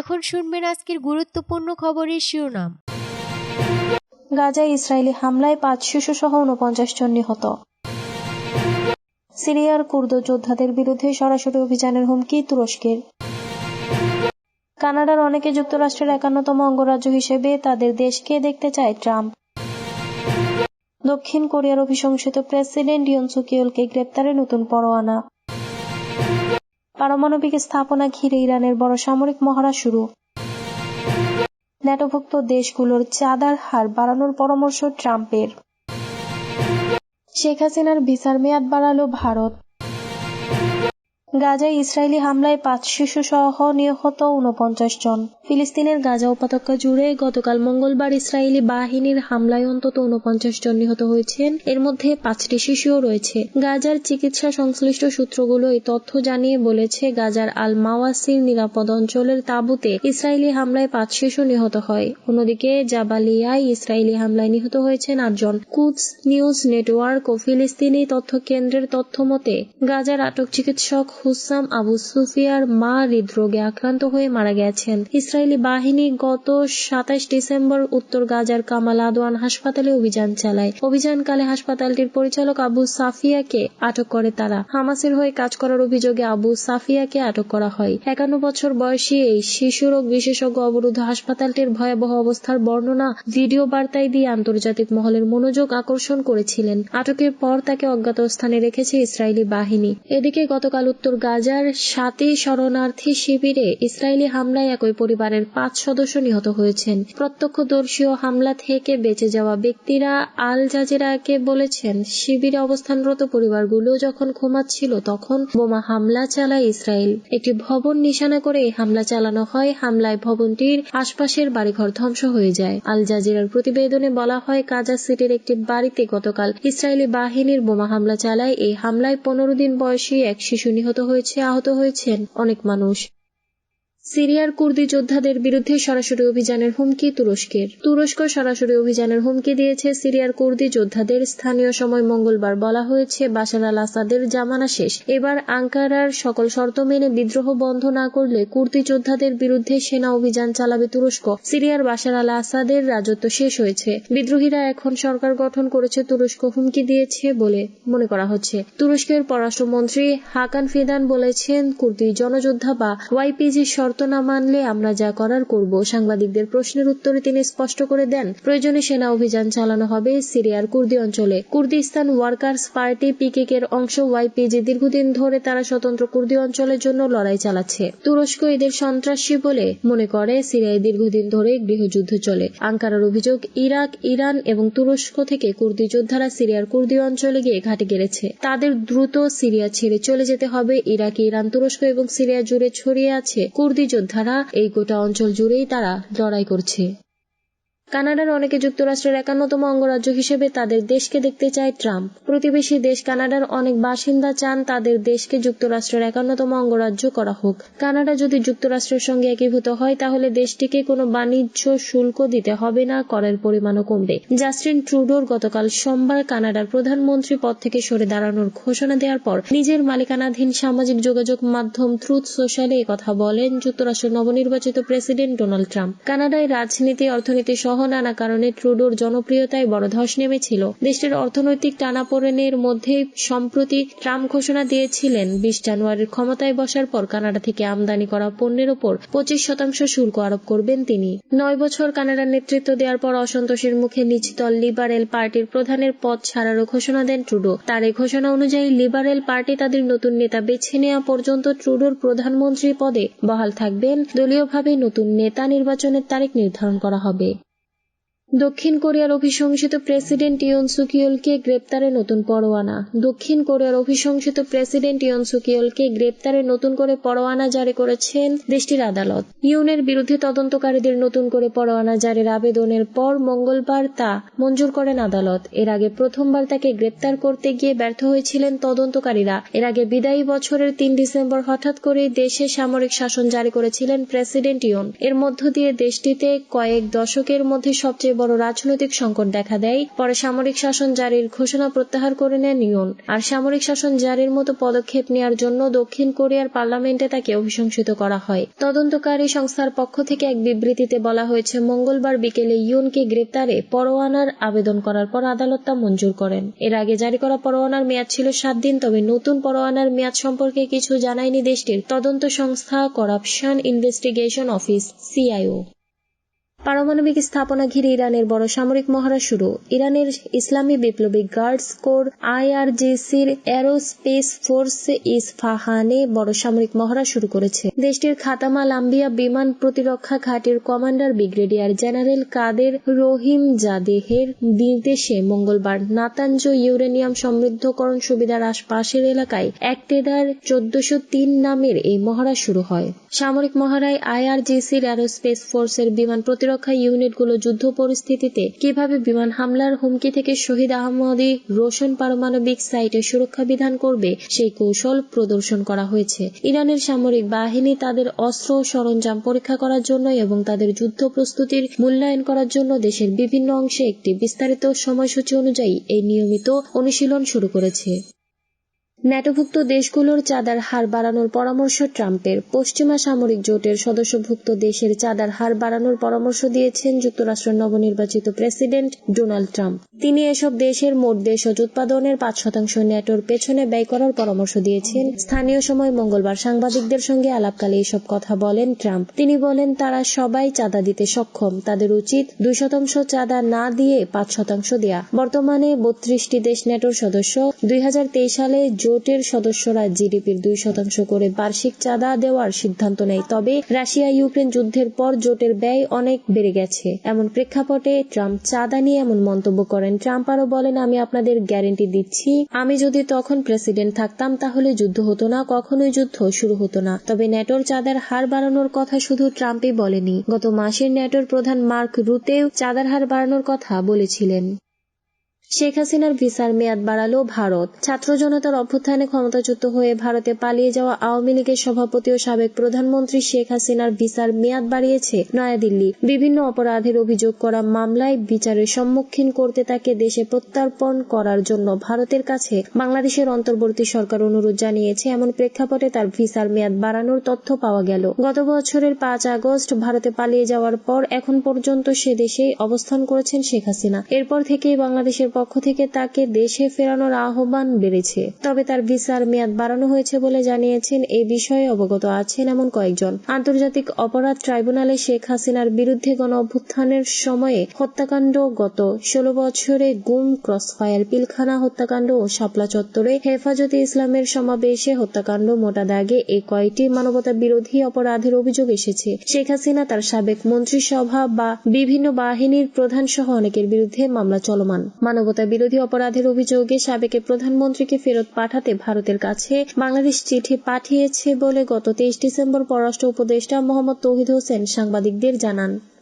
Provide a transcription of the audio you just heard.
এখন শুনবেন আজকের গুরুত্বপূর্ণ খবরের শিরোনাম। গাজায় ইসরায়েলি হামলায় পাঁচ শিশু সহ উনপঞ্চাশ জন নিহত। সিরিয়ার কুর্দ যোদ্ধাদের বিরুদ্ধে সরাসরি অভিযানের হুমকি তুরস্কের। কানাডার অনেকে যুক্তরাষ্ট্রের একান্নতম অঙ্গরাজ্য হিসেবে তাদের দেশকে দেখতে চায় ট্রাম্প। দক্ষিণ কোরিয়ার অভিশংসিত প্রেসিডেন্ট ইয়ন সুকিওলকে গ্রেপ্তারে নতুন পরোয়ানা। পারমাণবিক স্থাপনা ঘিরে ইরানের বড় সামরিক মহড়া শুরু। ন্যাটোভুক্ত দেশগুলোর চাঁদার হার বাড়ানোর পরামর্শ ট্রাম্পের। শেখ হাসিনার ভিসার মেয়াদ বাড়ালো ভারত। গাজায় ইসরায়েলি হামলায় পাঁচ শিশু সহ নিহত উনপঞ্চাশ জন। ফিলিস্তিনের গাজা উপত্যকা জুড়ে গতকাল মঙ্গলবার ইসরায়েলি বাহিনীর হামলায় অন্তত উনপঞ্চাশ জন নিহত হয়েছেন। এর মধ্যে পাঁচটি শিশুও রয়েছে। গাজার চিকিৎসা সংশ্লিষ্ট সূত্রগুলো এই তথ্য জানিয়ে বলেছে, গাজার আল মাওয়াসির নিরাপদ অঞ্চলের তাঁবুতে ইসরায়েলি হামলায় পাঁচ শিশু নিহত হয়। অন্যদিকে জাবালিয়ায় ইসরায়েলি হামলায় নিহত হয়েছেন আটজন কুদস নিউজ নেটওয়ার্ক ও ফিলিস্তিনি তথ্য কেন্দ্রের তথ্য মতে, গাজার আটক চিকিৎসক হুসাম আবু সুফিয়ার মা হৃদরোগে আক্রান্ত হয়ে মারা গেছেন। ইসরায়েলি বাহিনী গত সাতাশ ডিসেম্বর উত্তর গাজার কামাল আদওয়ান হাসপাতালে অভিযান চালায়। অভিযানকালে হাসপাতালটির পরিচালক আবু সাফিয়াকে আটক করে তারা। হামাসের হয়ে কাজ করার অভিযোগে আবু সাফিয়াকে আটক করা হয়। একান্ন বছর বয়সী এই শিশুরোগ বিশেষজ্ঞ অবরুদ্ধ হাসপাতালটির ভয়াবহ অবস্থার বর্ণনা ভিডিও বার্তায় দিয়ে আন্তর্জাতিক মহলের মনোযোগ আকর্ষণ করেছিলেন। আটকের পর তাকে অজ্ঞাত স্থানে রেখেছে ইসরায়েলি বাহিনী। এদিকে গতকাল উত্তর গাজার সাতই শরণার্থী শিবিরে ইসরায়েলি হামলায় একই পরিবারের পাঁচ সদস্য নিহত হয়েছেন। প্রত্যক্ষদর্শী হামলা থেকে বেঁচে যাওয়া ব্যক্তিরা আল জাজিরাকে বলেছেন, শিবিরে অবস্থানরত পরিবারগুলো যখন ঘুমাচ্ছিল, তখন বোমা হামলা চালায় ইসরায়েল। একটি ভবন নিশানা করে হামলা চালানো হয়। হামলায় ভবনটির আশপাশের বাড়িঘর ধ্বংস হয়ে যায়। আল জাজিরার প্রতিবেদনে বলা হয় কাজা সিটির একটি বাড়িতে গতকাল ইসরায়েলি বাহিনীর বোমা হামলা চালায়। এই হামলায় পনেরো দিন বয়সী এক শিশু নিহত হয়েছে আহত হয়েছেন অনেক মানুষ। সিরিয়ার কুর্দি যোদ্ধাদের বিরুদ্ধে সরাসরি অভিযানের হুমকি তুরস্কের। তুরস্ক সরাসরি অভিযানের হুমকি দিয়েছে সিরিয়ার কুর্দি যোদ্ধাদের। স্থানীয় সময় মঙ্গলবার বলা হয়েছে বাশার আল আসাদের জামানা শেষ। এবার আঙ্কারার সকল শর্ত মেনে বিদ্রোহ বন্ধ না করলে কুর্দি যোদ্ধাদের বিরুদ্ধে সেনা অভিযান চালাবে তুরস্ক। সিরিয়ার বাশার আল আসাদের রাজত্ব শেষ হয়েছে। বিদ্রোহীরা এখন সরকার গঠন করেছে তুরস্ক হুমকি দিয়েছে বলে মনে করা হচ্ছে। তুরস্কের পররাষ্ট্রমন্ত্রী হাকান ফিদান বলেছেন, কুর্দি জনযোদ্ধা বা ওয়াইপিজি শর্ত শর্ত না মানলে আমরা যা করার করব, সাংবাদিকদের প্রশ্নের উত্তরে তিনি স্পষ্ট করে দেন, প্রয়োজনে সেনা অভিযান চালানো হবে সিরিয়ার কুর্দি অঞ্চলে। কুর্দিস্তান ওয়ার্কার্স পার্টি পিকেক এর অংশ ওয়াইপিজি দীর্ঘদিন ধরে তারা স্বতন্ত্র কুর্দি অঞ্চলের জন্য লড়াই চালাচ্ছে। তুরস্ক এদের সন্ত্রাসী বলে মনে করে, সিরিয়ায় দীর্ঘদিন ধরে গৃহযুদ্ধ চলে। আঙ্কারার অভিযোগ, ইরাক, ইরান এবং তুরস্ক থেকে কুর্দি যোদ্ধারা সিরিয়ার কুর্দি অঞ্চলে গিয়ে ঘাটে গেড়েছে। তাদের দ্রুত সিরিয়া ছেড়ে চলে যেতে হবে। ইরাক, ইরান, তুরস্ক এবং সিরিয়া জুড়ে ছড়িয়ে আছে কুর্দি যোদ্ধারা এই গোটা অঞ্চল জুড়েই তারা লড়াই করছে। কানাডার অনেকে যুক্তরাষ্ট্রের একান্নতম অঙ্গরাজ্য হিসেবে তাদের দেশকে দেখতে চায় ট্রাম্প। প্রতিবেশী দেশ কানাডার অনেক বাসিন্দা চান তাদের দেশকে যুক্তরাষ্ট্রের একান্নতম অঙ্গরাজ্য করা হোক। কানাডা যদি যুক্তরাষ্ট্রের সঙ্গে একীভূত হয়, তাহলে দেশটিকে কোনো বাণিজ্য শুল্ক দিতে হবে না, করের পরিমাণও কমবে। জাস্টিন ট্রুডোর গতকাল সোমবার কানাডার প্রধানমন্ত্রী পদ থেকে সরে দাঁড়ানোর ঘোষণা দেওয়ার পর নিজের মালিকানাধীন সামাজিক যোগাযোগ মাধ্যম ট্রুথ সোশ্যালে কথা বলেন যুক্তরাষ্ট্রের নবনির্বাচিত প্রেসিডেন্ট ডোনাল্ড ট্রাম্প। কানাডায় রাজনীতি, অর্থনীতি সহ নানা কারণে ট্রুডোর জনপ্রিয়তায় বড় ধস নেমেছিল। দেশটির অর্থনৈতিক টানাপোড়েনের মধ্যে সম্প্রতি ট্রাম্প ঘোষণা দিয়েছিলেন, বিশ জানুয়ারির ক্ষমতায় বসার পর কানাডা থেকে আমদানি করা পণ্যের ওপর পঁচিশ শতাংশ শুল্ক আরোপ করবেন তিনি। নয় বছর কানাডার নেতৃত্ব দেওয়ার পর অসন্তোষের মুখে নিচদল লিবারেল পার্টির প্রধানের পদ ছাড়ারও ঘোষণা দেন ট্রুডো। তার এই ঘোষণা অনুযায়ী লিবারেল পার্টি তাদের নতুন নেতা বেছে নেওয়া পর্যন্ত ট্রুডোর প্রধানমন্ত্রী পদে বহাল থাকবেন। দলীয়ভাবে নতুন নেতা নির্বাচনের তারিখ নির্ধারণ করা হবে। দক্ষিণ কোরিয়ার অভিশংসিত প্রেসিডেন্ট ইয়ন সুকিওলকে গ্রেপ্তারে নতুন পরোয়ানা। দক্ষিণ কোরিয়ার অভিশংসিত প্রেসিডেন্ট ইয়ন সুকিওলকে গ্রেপ্তারে নতুন করে পরোয়ানা জারি করেছেন দেশটির আদালত। ইউনের বিরুদ্ধে তদন্তকারীদের নতুন করে পরোয়ানা জারির আবেদনের পর মঙ্গলবার তা মঞ্জুর করেন আদালত। এর আগে প্রথমবার তাকে গ্রেপ্তার করতে গিয়ে ব্যর্থ হয়েছিলেন তদন্তকারীরা। এর আগে বিদায়ী বছরের তিন ডিসেম্বর হঠাৎ করে দেশে সামরিক শাসন জারি করেছিলেন প্রেসিডেন্ট ইয়ন। এর মধ্য দিয়ে দেশটিতে কয়েক দশকের মধ্যে সবচেয়ে বড় রাজনৈতিক সংকট দেখা দেয়। পরে সামরিক শাসন জারির ঘোষণা প্রত্যাহার করে নেন ইউন। আর সামরিক শাসন জারির মতো পদক্ষেপ নেওয়ার জন্য দক্ষিণ কোরিয়ার পার্লামেন্টে তাকে অভিশংসিত করা হয়। তদন্তকারী সংস্থার পক্ষ থেকে এক বিবৃতিতে বলা হয়েছে, মঙ্গলবার বিকেলে ইউনকে গ্রেপ্তারে পরোয়ানার আবেদন করার পর আদালত তা মঞ্জুর করেন। এর আগে জারি করা পরোয়ানার মেয়াদ ছিল সাত দিন, তবে নতুন পরোয়ানার মেয়াদ সম্পর্কে কিছু জানায়নি দেশটির তদন্ত সংস্থা করাপশন ইনভেস্টিগেশন অফিস, সিআইও। পারমাণবিক স্থাপনা ঘিরে ইরানের বড় সামরিক মহড়া শুরু। ইরানের ইসলামী বিপ্লবী গার্ডস কোর আইআরজিসির অ্যারোস্পেস ফোর্স ইসফাহানে বড় সামরিক মহড়া শুরু করেছে। দেশটির খাতামা লাম্বিয়া বিমান প্রতিরক্ষা ঘাটির commander brigadier general Qader Rahim জাদেহের নির্দেশে মঙ্গলবার নাতাঞ্জ ইউরেনিয়াম সমৃদ্ধকরণ সুবিধার আশপাশের এলাকায় একটেদার চোদ্দশো তিন নামের এই মহড়া শুরু হয়। সামরিক মহড়ায় আইআরজিসির অ্যারোস্পেস ফোর্সের বিমান প্রতিরক্ষা ইউনিটগুলো যুদ্ধ পরিস্থিতিতে কীভাবে বিমান হামলার হুমকি থেকে শহীদ আহমদি রোশন পারমাণবিক সাইটে সুরক্ষা বিধান করবে, সেই কৌশল প্রদর্শন করা হয়েছে। ইরানের সামরিক বাহিনী তাদের অস্ত্র সরঞ্জাম পরীক্ষা করার জন্য এবং তাদের যুদ্ধ প্রস্তুতির মূল্যায়ন করার জন্য দেশের বিভিন্ন অংশে একটি বিস্তারিত সময়সূচি অনুযায়ী এই নিয়মিত অনুশীলন শুরু করেছে। ন্যাটোভুক্ত দেশগুলোর চাঁদার হার বাড়ানোর পরামর্শ ট্রাম্পের। পশ্চিমা সামরিক জোটের সদস্যভুক্ত দেশের চাঁদার হার বাড়ানোর পরামর্শ দিয়েছেন যুক্তরাষ্ট্রের নবনির্বাচিত প্রেসিডেন্ট ডোনাল্ড ট্রাম্প। তিনি এসব দেশের মোট দেশজ উৎপাদনের পাঁচ শতাংশ ন্যাটোর পেছনে ব্যয় করার পরামর্শ দিয়েছেন। স্থানীয় সময় মঙ্গলবার সাংবাদিকদের সঙ্গে আলাপকালে এসব কথা বলেন ট্রাম্প। তিনি বলেন, তারা সবাই চাঁদা দিতে সক্ষম। তাদের উচিত দুই শতাংশ চাঁদা না দিয়ে পাঁচ শতাংশ দেয়া। বর্তমানে বত্রিশটি দেশ ন্যাটোর সদস্য। দুই হাজার তেইশ সালে জোটের সদস্যরা জিডিপির দুই শতাংশ করে বার্ষিক চাঁদা দেওয়ার সিদ্ধান্ত নেয়। তবে রাশিয়া ইউক্রেন যুদ্ধের পর জোটের ব্যয় অনেক বেড়ে গেছে। এমন প্রেক্ষাপটে ট্রাম্প চাঁদা নিয়ে এমন মন্তব্য করেন। ট্রাম্প আরও বলেন, আমি আপনাদের গ্যারেন্টি দিচ্ছি। আমি যদি তখন প্রেসিডেন্ট থাকতাম, তাহলে যুদ্ধ হতো না, কখনোই যুদ্ধ শুরু হতো না। তবে ন্যাটোর চাঁদার হার বাড়ানোর কথা শুধু ট্রাম্পই বলেনি। গত মাসের ন্যাটোর প্রধান মার্ক রুতেও চাঁদার হার বাড়ানোর কথা বলেছিলেন। শেখ হাসিনার ভিসার মেয়াদ বাড়ালো ভারত। ছাত্র জনতার অভ্যুত্থানে ক্ষমতাচ্যুত হয়ে ভারতে পালিয়ে যাওয়া আওয়ামী লীগের সভাপতি ও সাবেক প্রধানমন্ত্রী শেখ হাসিনার ভিসার মেয়াদ বাড়িয়েছে নয়াদিল্লি। বিভিন্ন অপরাধের অভিযোগ করা মামলায় বিচারের সম্মুখীন করতে তাকে দেশে প্রত্যর্পণ করার জন্য ভারতের কাছে বাংলাদেশের অন্তর্বর্তী সরকার অনুরোধ জানিয়েছে। এমন প্রেক্ষাপটে তার ভিসার মেয়াদ বাড়ানোর তথ্য পাওয়া গেল। গত বছরের পাঁচ আগস্ট ভারতে পালিয়ে যাওয়ার পর এখন পর্যন্ত সে দেশেই অবস্থান করেছেন শেখ হাসিনা। এরপর থেকেই বাংলাদেশের পক্ষ থেকে তাকে দেশে ফেরানোর আহ্বান বেড়েছে। তবে তার ভিসার মেয়াদ বাড়ানো হয়েছে বলে জানিয়েছেন, এই বিষয়ে অবগত আছেন এমন কয়েকজন। আন্তর্জাতিক অপরাধ ট্রাইব্যুনালে শেখ হাসিনার বিরুদ্ধে গণ অভ্যুত্থানের সময়ে হত্যাকাণ্ড গত ষোলো বছরে গুম, ক্রসফায়ার, পিলখানা হত্যাকাণ্ড ও শাপলা চত্বরে হেফাজতে ইসলামের সমাবেশে হত্যাকাণ্ড মোটা দাগে এই কয়টি মানবতা বিরোধী অপরাধের অভিযোগ এসেছে। শেখ হাসিনা তার সাবেক মন্ত্রিসভা বা বিভিন্ন বাহিনীর প্রধান সহ অনেকের বিরুদ্ধে মামলা চলমান। মানবতা বিরোধী অপরাধের অভিযোগে সাবেক প্রধানমন্ত্রীকে ফেরত পাঠাতে ভারতের কাছে বাংলাদেশ চিঠি পাঠিয়েছে বলে গত তেইশ ডিসেম্বর পররাষ্ট্র উপদেষ্টা মোহাম্মদ তৌহিদ হোসেন সাংবাদিকদের জানান।